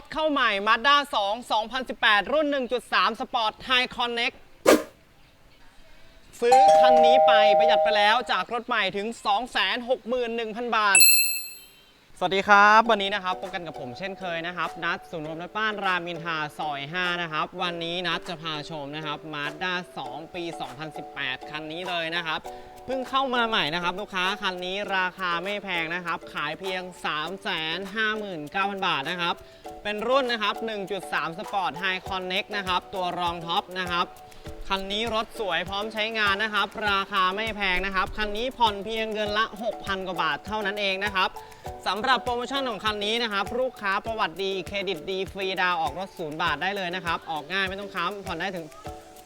ถเข้าใหม่ Mazda 2 2018 รุ่น 1.3 Sport High Connect ซื้อคันนี้ไปประหยัดไปแล้วจากรถใหม่ถึง 261,000 บาท สวัสดีครับ วันนี้นะครับพบกันกับผมเช่นเคยนะครับ นัดศูนย์รวมรถบ้านรามินทาซอย 5 นะครับ วันนี้นัดจะพาชมนะครับ Mazda 2 ปี 2018 คันนี้เลยนะครับเพิ่งเข้ามาใหม่นะครับ ลูกค้าคันนี้ราคาไม่แพงนะครับ ขายเพียง 359,000 บาทนะครับ เป็นรุ่นนะครับ 1.3 Sport High Connect นะครับ ตัวรองท็อปนะครับ คันนี้รถสวยพร้อมใช้งานนะครับ ราคาไม่แพงนะครับ คันนี้ผ่อนเพียงเดือนละ 6,000 กว่าบาทเท่านั้นเองนะครับสำหรับโปรโมชั่นของคันนี้นะครับ ลูกค้าประวัติดีเครดิตดีฟรีดาวออกรถศูนย์บาทได้เลยนะครับ ออกง่ายไม่ต้องค้ำผ่อนได้ถึง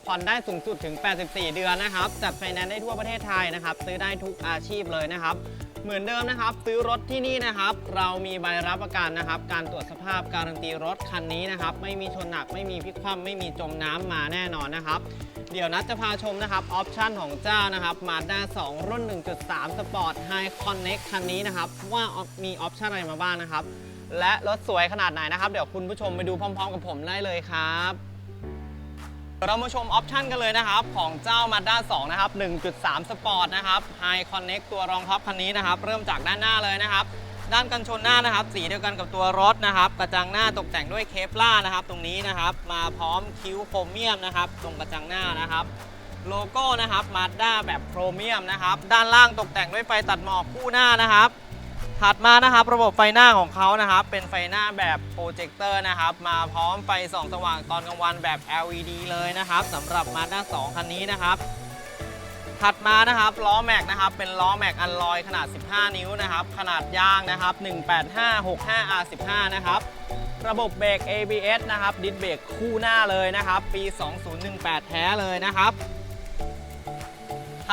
ผ่อนได้สูงสุดถึง 84 เดือนนะครับ จัดไฟแนนซ์ได้ทั่วประเทศไทยนะครับ ซื้อได้ทุกอาชีพเลยนะครับ เหมือนเดิมนะครับ ซื้อรถที่นี่นะครับ เรามีใบรับประกันนะครับ การตรวจสภาพการันตีรถคันนี้นะครับ ไม่มีชนหนักไม่มีพลิกคว่ำไม่มีจมน้ำมาแน่นอนนะครับ เดี๋ยวนัดจะพาชมนะครับออปชั่นของเจ้านะครับ Mazda 2รุ่น 1.3 Sport High Connect คันนี้นะครับ ว่ามีออปชั่นอะไรมาบ้างนะครับ และรถสวยขนาดไหนนะครับ เดี๋ยวคุณผู้ชมไปดูพร้อม ๆ กับผมได้เลยครับ เรามาชมออปชันกันเลยนะครับ ของเจ้า Mazda 2 นะครับ 1.3 Sport นะครับ High Connect ตัวรองท็อปคันนี้นะครับ เริ่มจากด้านหน้าเลยนะครับ ด้านกันชนหน้านะครับ สีเดียวกันกับตัวรถนะครับ กระจังหน้าตกแต่งด้วยเคปล่านะครับ ตรงนี้นะครับ มาพร้อมคิ้วโครเมียมนะครับ ตรงกระจังหน้านะครับโลโก้นะครับ Mazda แบบโครเมียมนะครับ ด้านล่างตกแต่งด้วยไฟตัดหมอกคู่หน้านะครับ ถัดมานะครับระบบไฟหน้าของเขานะครับเป็นไฟหน้าแบบโปรเจคเตอร์นะครับมาพร้อมไฟส่องสว่างตอนกลางวันแบบ LED เลยนะครับสำหรับ Mazda 2คันนี้นะครับถัดมานะครับล้อแม็กนะครับเป็นล้อแม็กอัลลอยขนาด 15 นิ้วนะครับขนาดยางนะครับ 18565R15 นะครับระบบเบรก ABS นะครับดิสเบรกคู่หน้าเลยนะครับปี 2018 แท้เลยนะครับ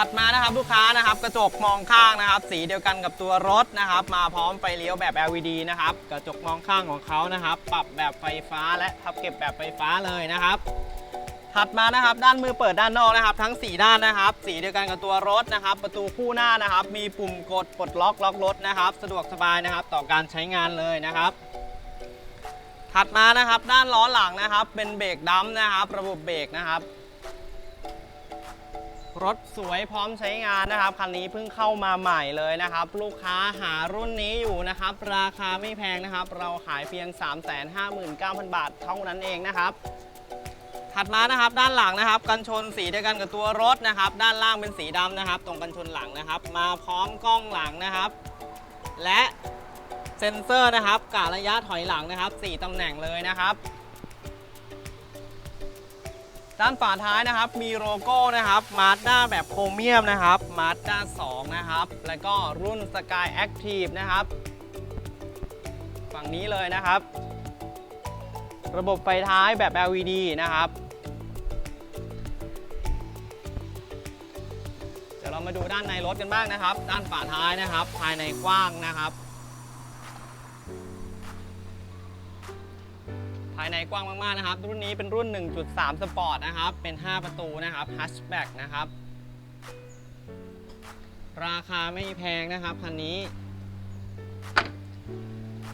ถัดมานะครับลูกค้านะครับกระจกมองข้างนะครับ สีเดียวกันกับตัวรถนะครับ มาพร้อมไฟเลี้ยวแบบ LED นะครับกระจกมองข้างของเขานะครับ ปรับแบบไฟฟ้าและพับเก็บแบบไฟฟ้าเลยนะครับถัดมานะครับ ด้านมือเปิดด้านนอกนะครับ ทั้ง 4 ด้านนะครับ สีเดียวกันกับตัวรถนะครับ ประตูคู่หน้านะครับ มีปุ่มกดปลดล็อกล็อกรถนะครับ สะดวกสบายนะครับ ต่อการใช้งานเลยนะครับถัดมานะครับ ด้านล้อหลังนะครับ เป็นเบรกดัมนะครับ ระบบเบรกนะครับ รถสวยพร้อมใช้งานนะครับ คันนี้เพิ่งเข้ามาใหม่เลยนะครับ ลูกค้าหารุ่นนี้อยู่นะครับ ราคาไม่แพงนะครับ เราขายเพียง 359,000 บาทเท่านั้นเองนะครับถัดมานะครับด้านหลังนะครับกันชนสีเดียวกันกับตัวรถนะครับ ด้านล่างเป็นสีดำนะครับ ตรงกันชนหลังนะครับ มาพร้อมกล้องหลังนะครับ และเซ็นเซอร์นะครับกะระยะถอยหลังนะครับ 4ตำแหน่งเลยนะครับ ด้านฝาท้ายนะครับ มีโลโก้นะครับมาด้าแบบโครเมียมนะครับมาด้า2นะครับ แล้วก็รุ่น Sky Active นะครับ ฝั่งนี้เลยนะครับ ระบบไฟท้ายแบบ LED นะครับ เดี๋ยวเรามาดูด้านในรถกันบ้างนะครับ ด้านฝาท้ายนะครับ ภายในกว้างนะครับ ภายในกว้างมากๆนะครับ รุ่นนี้เป็นรุ่น 1.3 สปอร์ตนะครับ เป็น 5 ประตูนะครับฮัชแบ็กนะครับ ราคาไม่แพงนะครับคันนี้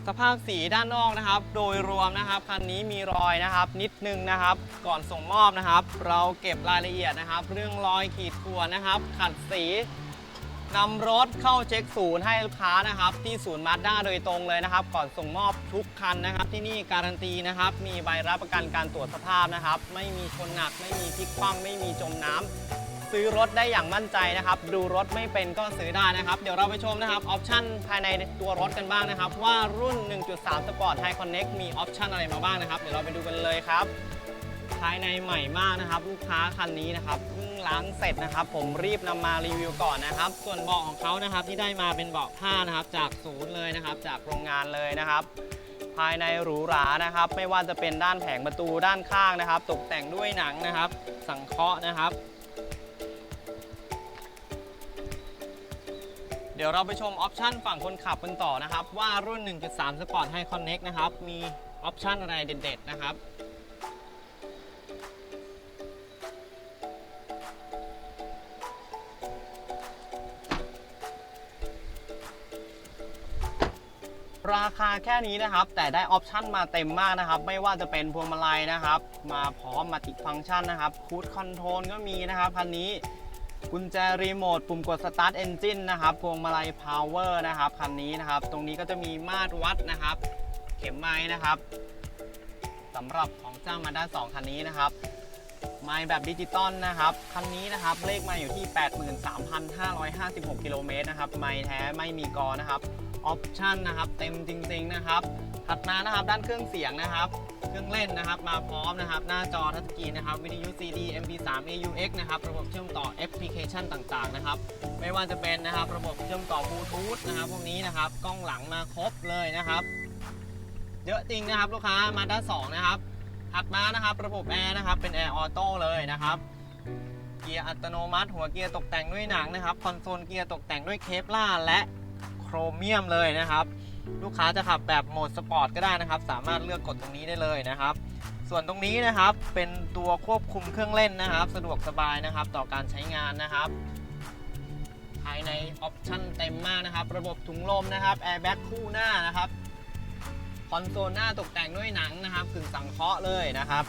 สภาพสีด้านนอกนะครับ โดยรวมนะครับคันนี้มีรอยนะครับ นิดนึงนะครับ ก่อนส่งมอบนะครับ เราเก็บรายละเอียดนะครับ เรื่องรอยขีดข่วนนะครับ ขัดสี นำรถเข้าเช็คศูนย์ให้ลูกค้านะครับ ที่ศูนย์มาด้าโดยตรงเลยนะครับ ก่อนส่งมอบทุกคันนะครับ ที่นี่การันตีนะครับ มีใบรับประกันการตรวจสภาพนะครับ ไม่มีชนหนัก ไม่มีพลิกคว่ำไม่มีจมน้ำซื้อรถได้อย่างมั่นใจนะครับ ดูรถไม่เป็นก็ซื้อได้นะครับ เดี๋ยวเราไปชมนะครับออปชั่นภายในตัวรถกันบ้างนะครับ ว่ารุ่น 1.3 Sport High Connect มีออปชั่นอะไรมาบ้างนะครับเดี๋ยวเราไปดูกันเลยครับภายในใหม่มากนะครับ ลูกค้าคันนี้นะครับเพิ่ง ล้างเสร็จนะครับ ผมรีบนำมารีวิวก่อนนะครับ ส่วนเบาะของเขานะครับที่ได้มาเป็นเบาะผ้านะครับจากศูนย์เลยนะครับ จากโรงงานเลยนะครับ ภายในหรูหรานะครับ ไม่ว่าจะเป็นด้านแผงประตูด้านข้างนะครับ ตกแต่งด้วยหนังนะครับ สังเคราะห์นะครับ เดี๋ยวเราไปชมออปชันฝั่งคนขับกันต่อนะครับ ว่ารุ่น 1.3 Sport High Connect นะครับมีออปชันอะไรเด็ดๆนะครับ ราคาแค่นี้นะครับ แต่ได้ออปชั่นมาเต็มมากนะครับ ไม่ว่าจะเป็นพวงมาลัยนะครับ มาพร้อมมัลติฟังก์ชันนะครับคูดคอนโทรลก็มีนะครับคันนี้กุญแจรีโมทปุ่มกด Start Engine นนะครับพวงมาลัย Power นะครับคันนี้นะครับ ตรงนี้ก็จะมีมาตรวัดนะครับ เข็มไม้นะครับสำหรับของเจ้ามาด้า2คันนี้นะครับไมล์แบบดิจิตอลนะครับ คันนี้นะครับเลขไมาอยู่ที่ 83,556 กิโลเมตรนะครับ ไมล์แท้ไม่มีกอนะครับ ออปชันนะครับเต็มจริง ๆนะครับ ถัดมานะครับด้านเครื่องเสียงนะครับ เครื่องเล่นนะครับ มาพร้อมนะครับ หน้าจอทัชสกรีนนะครับวิทยุ CD MP3 AUX นะครับ ระบบเชื่อมต่อแอปพลิเคชันต่างๆนะครับ ไม่ว่าจะเป็นนะครับ ระบบเชื่อมต่อบลูทูธนะครับ พวกนี้นะครับ กล้องหลังมาครบเลยนะครับ เยอะจริงนะครับลูกค้ามาด้าน2นะครับ ถัดมานะครับ ระบบแอร์นะครับ เป็นแอร์ออโต้เลยนะครับเกียร์อัตโนมัติ หัวเกียร์ตกแต่งด้วยหนังนะครับ คอนโซลเกียร์ตกแต่งด้วยเคปล่าและ โครเมียมเลยนะครับ ลูกค้าจะขับแบบโหมดสปอร์ตก็ได้นะครับ สามารถเลือกกดตรงนี้ได้เลยนะครับ ส่วนตรงนี้นะครับเป็นตัวควบคุมเครื่องเล่นนะครับ สะดวกสบายนะครับ ต่อการใช้งานนะครับ ภายในออปชั่นเต็มมากนะครับ ระบบถุงลมนะครับแอร์แบ็กคู่หน้านะครับคอนโซลหน้าตกแต่งด้วยหนังนะครับกึ่งสังเคราะห์เลยนะครับ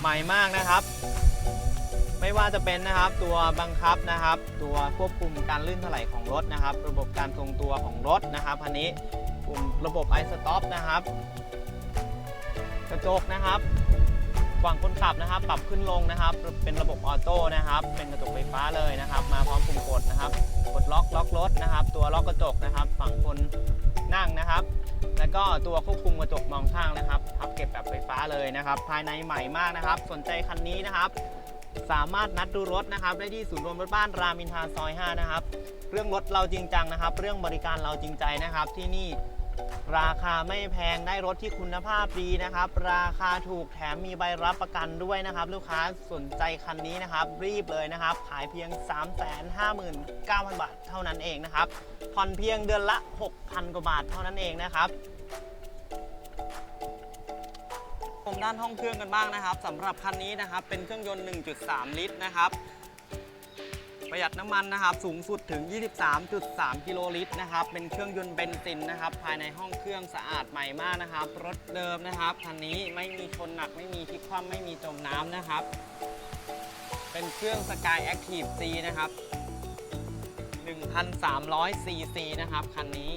ใหม่มากนะครับ ไม่ว่าจะเป็นนะครับตัวบังคับนะครับ ตัวควบคุมการลื่นถลายของรถนะครับ ระบบการทรงตัวของรถนะครับอันนี้ปุ่มระบบ i stop นะครับ กระจกนะครับฝั่งคนขับนะครับ ปรับขึ้นลงนะครับ เป็นระบบออโต้นะครับ เป็นกระจกไฟฟ้าเลยนะครับ มาพร้อมปุ่มกดนะครับกดล็อกล็อกรถนะครับ ตัวล็อกกระจกนะครับ ฝั่งคนนั่งนะครับ แล้วก็ตัวควบคุมกระจกมองข้างนะครับพับเก็บแบบไฟฟ้าเลยนะครับ ภายในใหม่มากนะครับ สนใจคันนี้นะครับ สามารถนัดดูรถนะครับได้ที่ศูนย์รวมรถบ้านรามินทาซอย 5 นะครับ เรื่องรถเราจริงจังนะครับ เรื่องบริการเราจริงใจนะครับ ที่นี่ราคาไม่แพงได้รถที่คุณภาพดีนะครับ ราคาถูกแถมมีใบรับประกันด้วยนะครับ ลูกค้าสนใจคันนี้นะครับ รีบเลยนะครับ ขายเพียง 359,000 บาทเท่านั้นเองนะครับผ่อนเพียงเดือนละ 6,000 กว่าบาทเท่านั้นเองนะครับ ผมด้านห้องเครื่องกันบ้างนะครับสำหรับคันนี้นะครับเป็นเครื่องยนต์ 1.3 ลิตรนะครับประหยัดน้ำมันนะครับสูงสุดถึง 23.3 กิโลลิตรนะครับเป็นเครื่องยนต์เบนซินนะครับภายในห้องเครื่องสะอาดใหม่มากนะครับ รถเดิมนะครับคันนี้ไม่มีชนหนักไม่มีพลิกคว่ำไม่มีจมน้ำนะครับ เป็นเครื่อง Sky Active C นะครับ1,300 cc นะครับคันนี้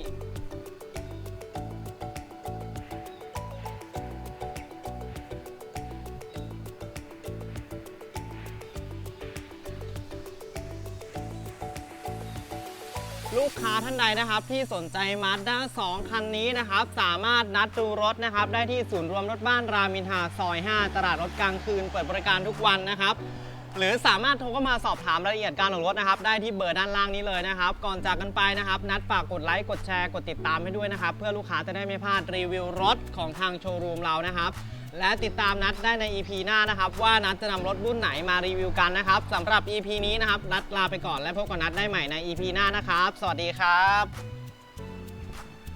กค้าท่านใดนะครับที่สนใจมาด้า2คันนี้นะครับ สามารถนัดดูรถนะครับ ได้ที่ศูนย์รวมรถบ้านรามินทาซอย 5 ตลาดรถกลางคืน เปิดบริการทุกวันนะครับ หรือสามารถโทรเข้ามาสอบถามรายละเอียดการออกรถนะครับ ได้ที่เบอร์ด้านล่างนี้เลยนะครับ ก่อนจากกันไปนะครับ นัดฝากกดไลค์ กดแชร์ กดติดตามให้ด้วยนะครับ เพื่อลูกค้าจะได้ไม่พลาดรีวิวรถของทางโชว์รูมเรานะครับ และติดตามนัดได้ใน EP หน้านะครับ ว่านัดจะนำรถรุ่นไหนมารีวิวกันนะครับสำหรับ EP นี้นะครับ นัดลาไปก่อนและพบกับนัดได้ใหม่ใน EP หน้านะครับ สวัสดีครับ